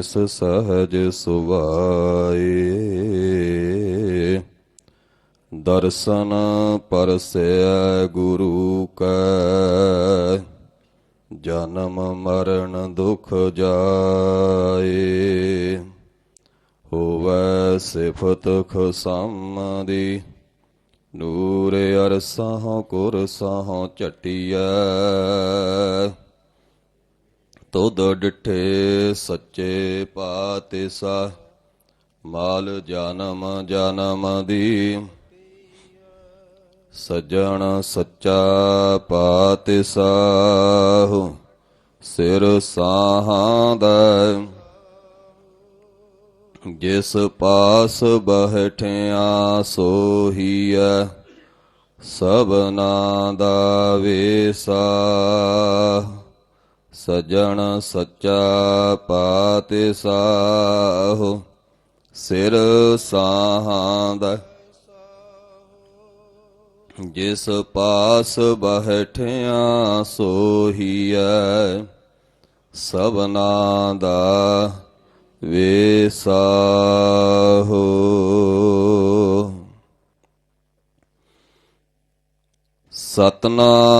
ਨਿਸ ਸਹਜ ਸੁਭਾਏ ਦਰਸ਼ਨ ਪਰਸੈ ਗੁਰੂ ਕੈ, ਜਨਮ ਮਰਨ ਦੁਖ ਜਾਏ। ਹੋਵੈ ਸਿਫਤ ਖਸਮ ਦੀ ਨੂਰ ਅਰਸਹੁ ਕੁਰਸਹੁ ਚਟਿਆ ਤੁਧ ਡਿਠੇ ਸੱਚੇ ਪਾਤਿਸਾ, ਮਾਲ ਜਨਮ ਜਨਮ ਦੀ। ਸਜਣ ਸੱਚਾ ਪਾਤਿਸਾਹੁ ਸਿਰ ਸਾਹਾਂ ਦਾ। ਜਿਸ ਪਾਸ ਬਹਿਠਿਆ ਸੋਹੀਐ ਸਭਨਾ ਦਾ ਵੇਸਾ। ਸਜਣ ਸੱਚਾ ਪਾਤਿਸਾਹੁ ਸਿਰ ਸਾਹਾਂ ਦਾ। ਜਿਸ ਪਾਸ ਬਹਿਠਿਆ ਸੋਹੀਐ ਸਭਨਾ ਦਾ ਵੇਸਾਹੋ। ਸਤਨਾ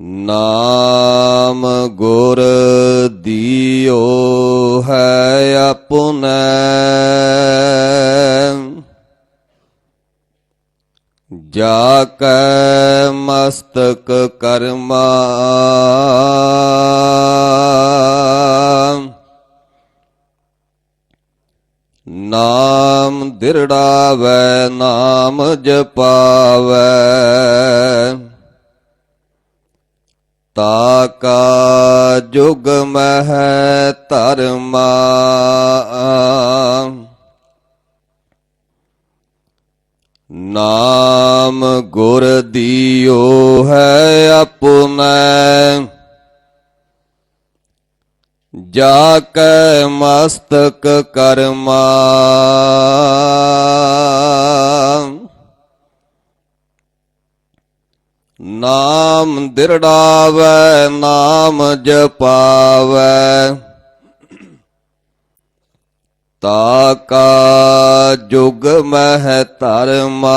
ਨਾਮ ਗੁਰ ਦੀਓ ਹੈ ਆਪੁਨੈ ਜਾ ਕੈ ਮਸਤਕ ਕਰਮਾ। ਨਾਮ ਦਿਰੜਾਵੈ ਨਾਮ ਜਪਾਵੈ। ਤਾ ਕਾ ਜੁਗ ਮਹਿ ਧਰਮਾ। ਨਾਮ ਗੁਰ ਦੀਓ ਹੈ ਆਪੁਨੈ ਜਾ ਕੈ ਮਸਤਕ ਕਰਮਾ। ਨਾਮ ਦਿਰੜਾਵੈ ਨਾਮ ਜਪਾਵੈ। ਤਾ ਕਾ ਜੁਗ ਮਹਿ ਧਰਮਾ।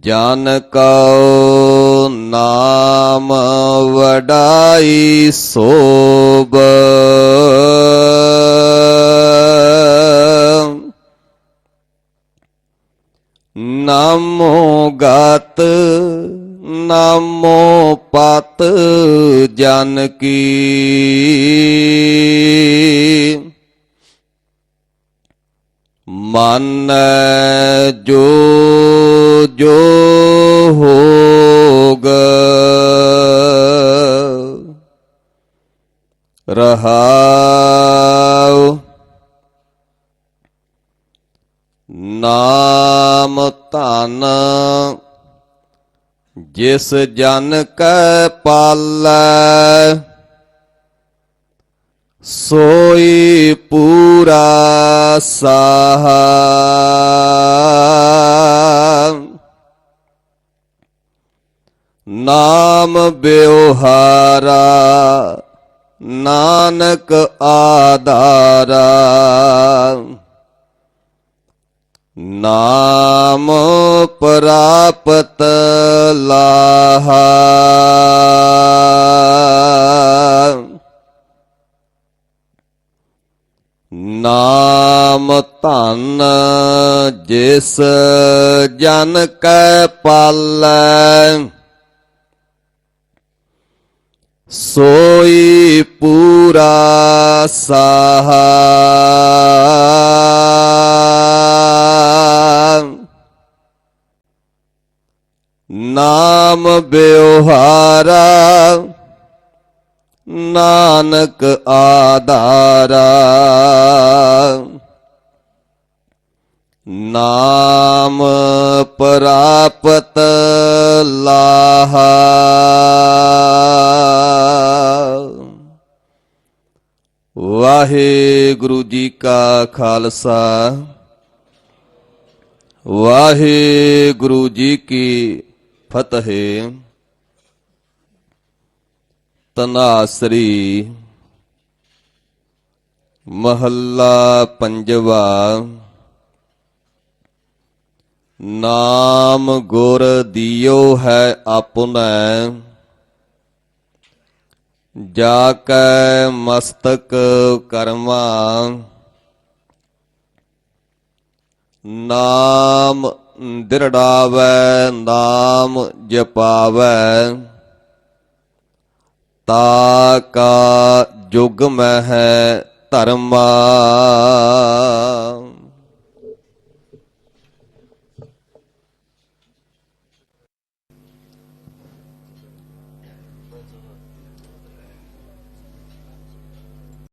ਜਨ ਕਉ ਨਾਮ ਵਡਾਈ ਸੋਬ ਨਾਮੋ ਗਤ ਨਾਮੋ ਪਤ ਜਨ ਕੀ। ਮਨ ਜੋ ਜੋ ਹੋਗ ਰਹਾਉ ਨਾਮ ਧਨ ਜਿਸ ਜਨ ਕੈ ਪਾਲੈ ਸੋਈ ਪੂਰਾ ਸਾਹ। ਨਾਮ ਬਿਵਹਾਰਾ ਨਾਨਕ ਆਧਾਰਾ। ਨਾਮ ਪ੍ਰਾਪਤ ਲਾਹਾ। ਨਾਮ ਧਨ ਜਿਸ ਜਨ ਕੈ ਪਾਲੈ ਸੋਈ ਪੂਰਾ ਸਾਹਾ। ਨਾਮ ਬਿਵਹਾਰਾ ਨਾਨਕ ਆਧਾਰਾ। ਨਾਮ ਪ੍ਰਾਪਤ ਲਾਹਾ। ਵਾਹਿਗੁਰੂ ਜੀ ਕਾ ਖਾਲਸਾ। ਵਾਹਿਗੁਰੂ ਜੀ ਕੀ ਫਤਹਿ ਤਨਾਸਰੀ ਮਹੱਲਾ ਪੰਜਵਾ ਨਾਮ ਗੁਰ ਦਿਓ ਹੈ ਆਪੁਨੈ ਜਾ ਕੈ ਮਸਤਕ ਕਰਮਾ ਨਾਮ ਦਿਰੜਾਵੈ ਨਾਮ ਜਪਾਵੈ। ਤਾ ਕਾ ਜੁਗ ਮਹਿ ਧਰਮਾ।